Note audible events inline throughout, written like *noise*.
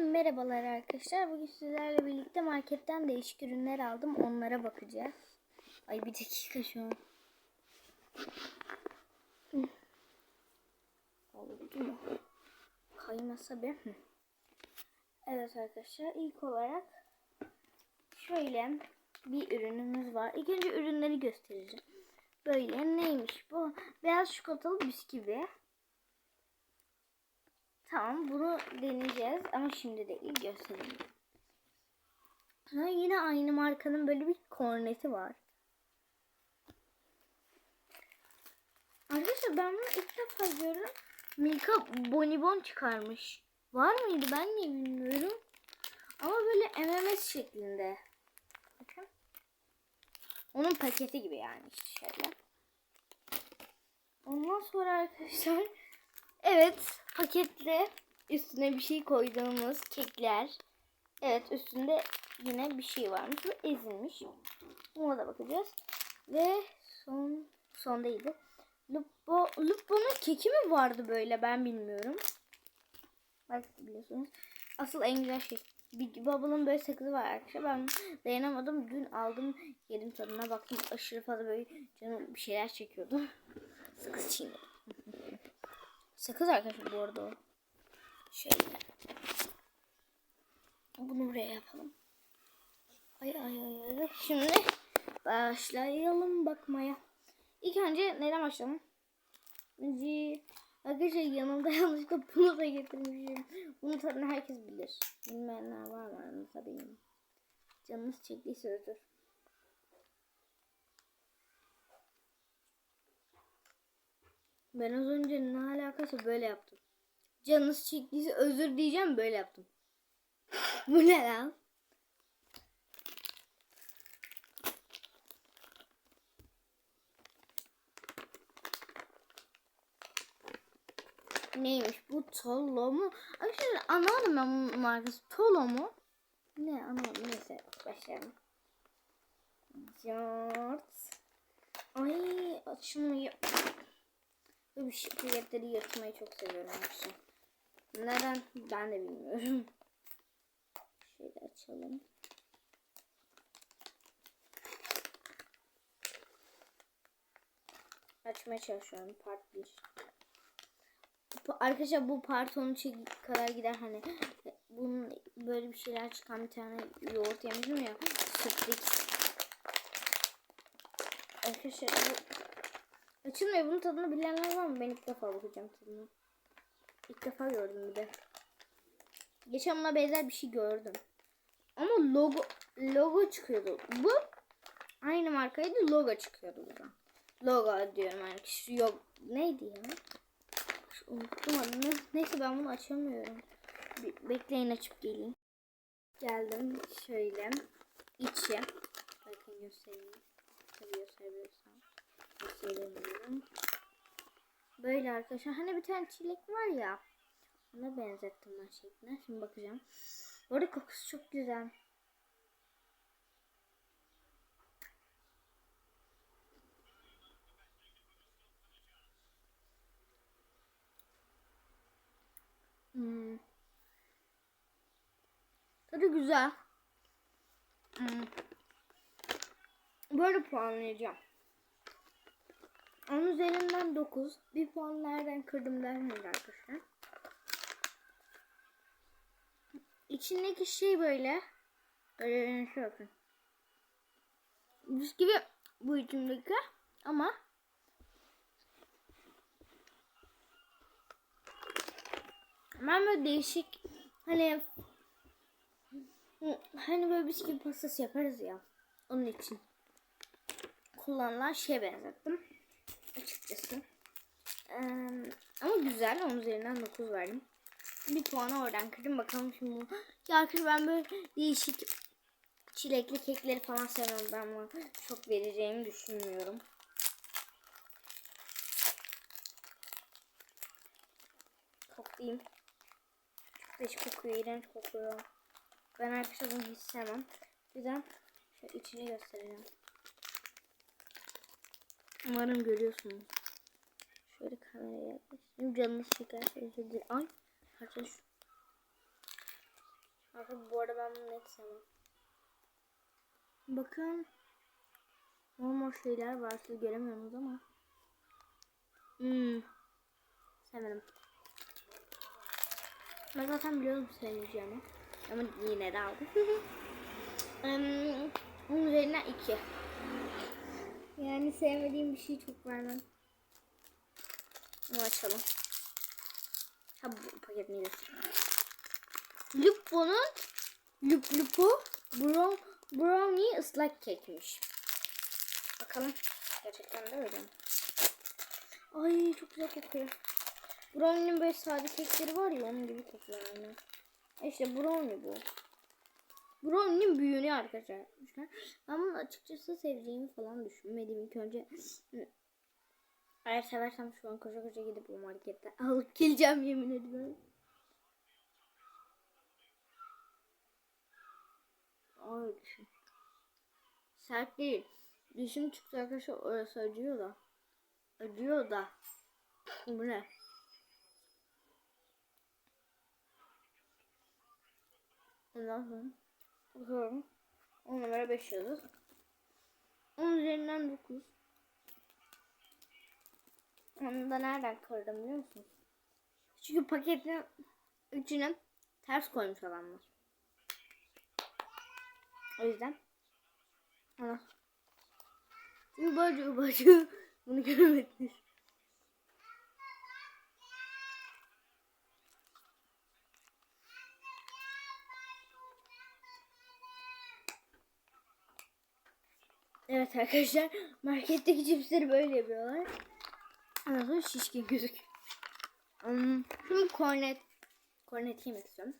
Merhabalar arkadaşlar. Bugün sizlerle birlikte marketten değişik ürünler aldım. Onlara bakacağız. Ay bir dakika şu an. Oldu mu? Kaymasa bir. Evet arkadaşlar ilk olarak şöyle bir ürünümüz var. İlk önce ürünleri göstereceğim. Böyle neymiş bu? Beyaz çikolatalı bisküvi. Tamam bunu deneyeceğiz ama şimdi değil göstereyim. Ha, yine aynı markanın böyle bir korneti var. Arkadaşlar ben bunu ilk defa görüyorum. Milka bonibon çıkarmış. Var mıydı ben de bilmiyorum. Ama böyle MMS şeklinde. Bakın. Onun paketi gibi yani şöyle. Ondan sonra arkadaşlar Evet paketle üstüne bir şey koyduğumuz kekler. Evet üstünde yine bir şey varmış ve ezilmiş. Buna da bakacağız. Ve son son değildi. Lupo, Lupo'nun keki mi vardı böyle ben bilmiyorum. Belki biliyorsunuz. Asıl en güzel şey. Big Bubble'ın böyle sakızı var arkadaşlar. Ben dayanamadım. Dün aldım. Yedim tadına baktım. Aşırı fazla böyle canım bir şeyler çekiyordu. *laughs* Sakız çiğnedim. Sakız arkadaşlar bu arada. Şöyle. Bunu buraya yapalım. Ay ay ay ay. Şimdi başlayalım bakmaya. İlk önce neden başlayalım? Önce arkadaşlar yanımda *laughs* yanlışlıkla bunu da getirmişim. Bunun tadını herkes bilir. Bilmeyenler var mı benim? Canınız çektiyse özür. Ben az önce ne alakası böyle yaptım. Canınız çektiyse özür diyeceğim böyle yaptım. *laughs* Bu ne lan? Neymiş bu Tolo mu? Arkadaşlar anlamadım ben bu markası. Tolo mu? Ne anlamadım neyse başlayalım. Cart. Ay açılmıyor. Bu bir şirketleri yırtmayı çok seviyorum arkadaşlar. Neden ben de bilmiyorum. Şöyle açalım. Açmaya çalışıyorum part 1. Arkadaşlar bu part 13'e kadar gider hani bunun böyle bir şeyler çıkan bir tane yoğurt yemişim ya sürpriz. Arkadaşlar bu Açılmıyor. Bunun tadını bilenler var mı? Ben ilk defa bakacağım tadına. İlk defa gördüm bir de. Geçen buna benzer bir şey gördüm. Ama logo logo çıkıyordu. Bu aynı markaydı. Logo çıkıyordu buradan. Logo diyorum yani. Şu yok. Neydi ya? Unuttum adını. Neyse ben bunu açamıyorum. Bir, bekleyin açıp geleyim. Geldim. Şöyle. içi. Bakın göstereyim. Tabii gösterebilirsem gösteremiyorum. Böyle arkadaşlar. Hani bir tane çilek var ya. Ona benzettim ben şekline. Şimdi bakacağım. Bu arada kokusu çok güzel. Hmm. Tadı güzel. Hmm. Böyle puanlayacağım. 10 üzerinden 9. Bir puan nereden kırdım dermeyin arkadaşlar. İçindeki şey böyle. Böyle şey bakın. Bisküvi bu içindeki ama ben böyle değişik hani hani böyle bisküvi pastası yaparız ya onun için kullanılan şeye benzettim açıkçası. Ee, ama güzel. Onun üzerinden 9 verdim. Bir puanı oradan kırdım. Bakalım şimdi. Ya ben böyle değişik çilekli kekleri falan sevmem. Ben bunu çok vereceğimi düşünmüyorum. Koklayayım. Çok değişik kokuyor. iğrenç kokuyor. Ben arkadaşlar bunu hiç sevmem. Yüzden şöyle içini göstereceğim. Umarım görüyorsunuz. Şöyle kameraya yaklaştırayım. Canınız çekerse özür dilerim. Ay parça şu. Bu arada ben bunu net sevmem. Bakın. Normal şeyler var. Siz göremiyorsunuz ama. Hmm. Sevmedim. Ben zaten biliyordum sevmeyeceğimi. Ama yine de aldım. *laughs* um, onun üzerinden iki. Yani sevmediğim bir şeyi çok vermem. Bunu açalım. Ha bu paketini göstereyim. Lupo'nun Lup Lupo Brown, Brownie ıslak kekmiş. Bakalım. Gerçekten de öyle mi? Ay çok güzel kokuyor. Brownie'nin böyle sade kekleri var ya onun gibi kokuyor yani. E İşte brownie bu. Brownie'nin büyüğünü arkadaşlar yapmışlar. Ben bunu açıkçası seveceğimi falan düşünmedim ilk önce. Eğer seversem şu an koşa koşa gidip o markette *laughs* alıp geleceğim yemin ediyorum. Ay düşün. Sert değil. Dişim çıktı arkadaşlar orası acıyor da. Acıyor da. Bu ne? Ondan bakıyorum. 10 numara 5 yıldız. 10 üzerinden 9. Onu da nereden kırdım biliyor musunuz? Çünkü paketin içine ters koymuş adamlar. O yüzden. Ana. Ubacı ubacı. *laughs* Bunu göremediniz. Evet arkadaşlar marketteki cipsleri böyle yapıyorlar. Sonra şişkin gözük. Hmm, şimdi kornet. Kornet yemek istiyorum.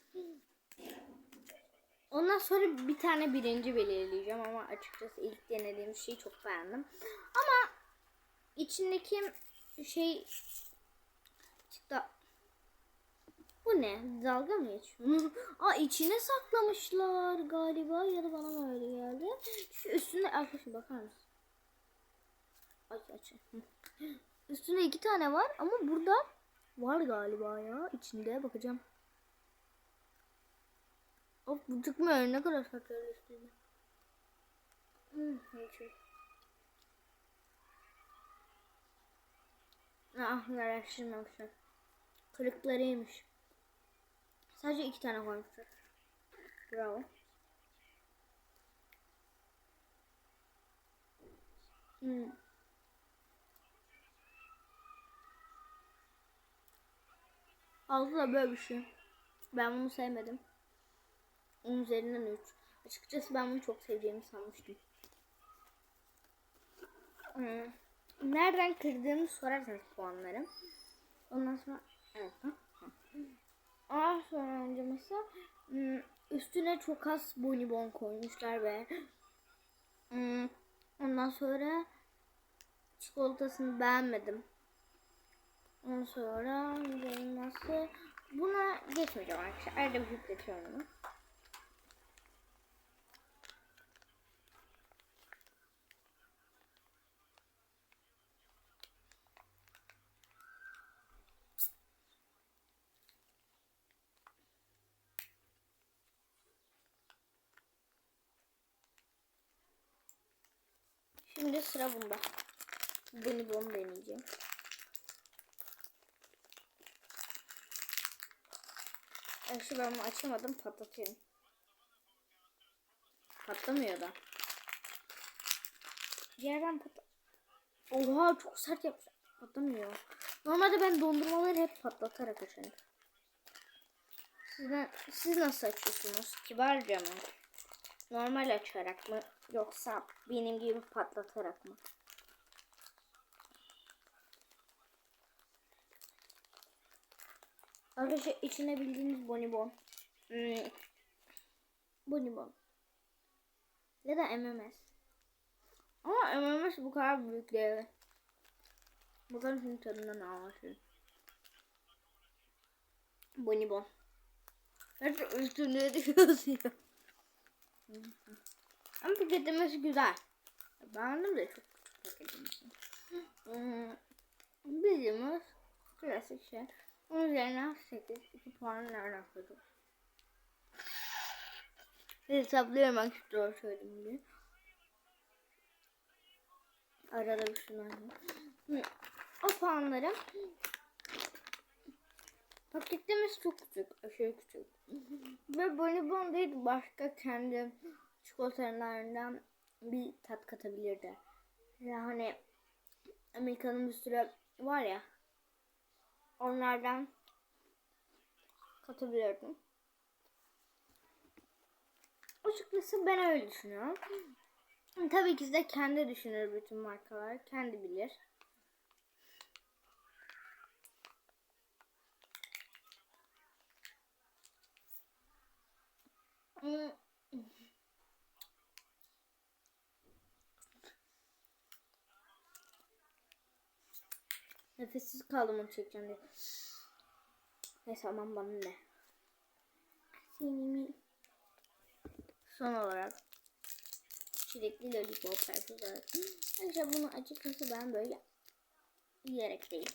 Ondan sonra bir tane birinci belirleyeceğim ama açıkçası ilk denediğim şeyi çok beğendim. Ama içindeki şey çıktı. Bu ne? Dalga mı geçiyor? *laughs* Aa içine saklamışlar galiba ya da bana mı öyle geldi? Şu üstünde arkadaşlar bakar mısın? Ay açın. *laughs* Üstünde iki tane var ama burada var galiba ya. içinde bakacağım. Of bu çıkmıyor. Ne kadar satıyor üstünde. Hmm. Ah araştırmamışlar. Kırıklarıymış. Sadece iki tane koymuşlar. Bravo. Hmm. Altı da böyle bir şey. Ben bunu sevmedim. Onun üzerinden 3. Açıkçası ben bunu çok seveceğimi sanmıştım. Hmm. Nereden kırdığını sorarsanız puanlarım. Ondan sonra evet. Önce mesela hmm, üstüne çok az bonibon koymuşlar ve hmm, ondan sonra çikolatasını beğenmedim. Ondan sonra nasıl buna geçmeyeceğim arkadaşlar. Arada bir hüpletiyorum onu. Şimdi sıra bunda. Bunu bunu deneyeceğim. Arkadaşlar ben açamadım patlatıyorum. Patlamıyor da. Yerden pat... Oha çok sert yapmış. Patlamıyor. Normalde ben dondurmaları hep patlatarak açarım. Siz, siz nasıl açıyorsunuz? Kibarca mı? Normal açarak mı? Yoksa benim gibi patlatarak mı? Arkadaşlar içine bildiğiniz bonibon. Hmm. Bonibon. Ya da MMS. Ama MMS bu kadar büyük değil. Bakalım şimdi tadından anlaşılır. Bonibon. Gerçi üstünde de *laughs* Ama paketlemesi güzel. Beğendim de çok paketlemesi. Hmm. Bildiğimiz klasik şey. Onun üzerine 8, 2 puan nereden koydum? Hesaplıyorum bak şu doğru söyledim diye. Arada bir. Hı, O puanları paketlemesi çok küçük. Aşırı küçük. Ve bonibon değil başka kendi çikolatalarından bir tat katabilirdi. Yani Amerika'nın bir sürü var ya onlardan katabilirdim. Açıkçası ben öyle düşünüyorum. Tabii ki de kendi düşünür bütün markalar. Kendi bilir. Hmm. Nefessiz kaldım onu çekeceğim diye. Neyse aman bana ne. Sinimi. Son olarak çilekli lollipop arkadaşlar. Ayrıca bunu açıkçası ben böyle yiyerek değil.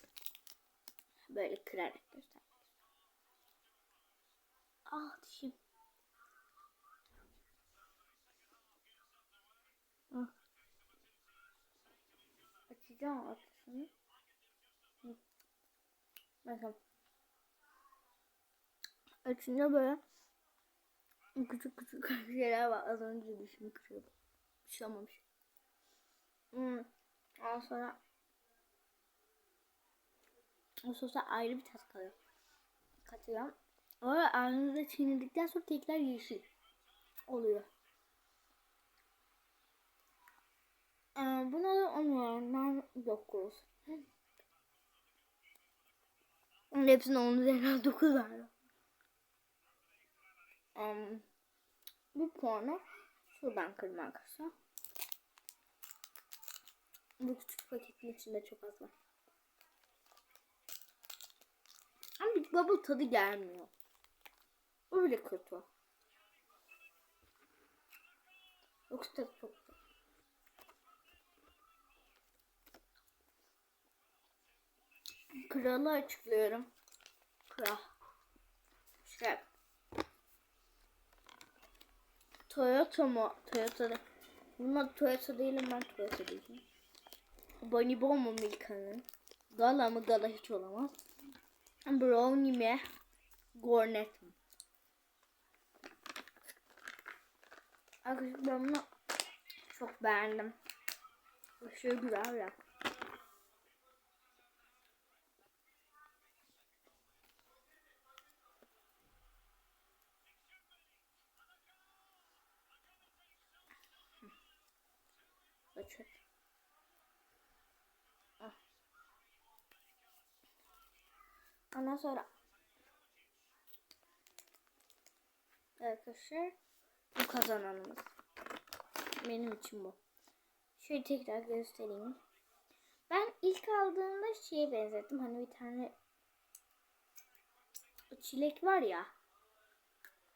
Böyle kırarak göstermek Ah dişim. Ah. Açacağım ortasını. Bakın. Açınca böyle küçük küçük *laughs* şeyler var. Az önce dişimi kırıyordum. Bir şey olmamış. Hmm. Ondan sonra o sosa ayrı bir tat kalıyor. Katıyor. Sonra ağzınızda çiğnedikten sonra tekrar yeşil oluyor. Ee, buna da 10 üzerinden 9. Onun hepsine 10 üzerinden 9 verdim. Um, bir puanı şuradan kırdım arkadaşlar. Bu küçük paketin içinde çok az var. Ama bir bubble tadı gelmiyor. Öyle kötü. Yoksa çok Kralı açıklıyorum. Kral. Şuraya. Toyota mu? Toyota. Bunlar Toyota değilim ben Toyota değilim. Bonibon mu Milka'nın? Gala mı? Gala hiç olamaz. Brownie mi? Gornet mi? Arkadaşlar bunu çok beğendim. Aşırı güzel ya. Açık. Ah. Ondan sonra arkadaşlar bu kazananımız. Benim için bu. Şöyle tekrar göstereyim. Ben ilk aldığımda şeye benzettim. Hani bir tane çilek var ya.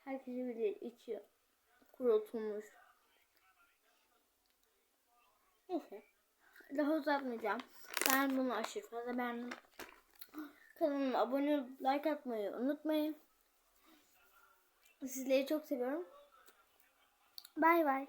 Herkes bilir içi kurutulmuş. Neyse. Daha uzatmayacağım. Ben bunu aşırı fazla beğendim. Kanalıma abone olup like atmayı unutmayın. Sizleri çok seviyorum. Bay bay.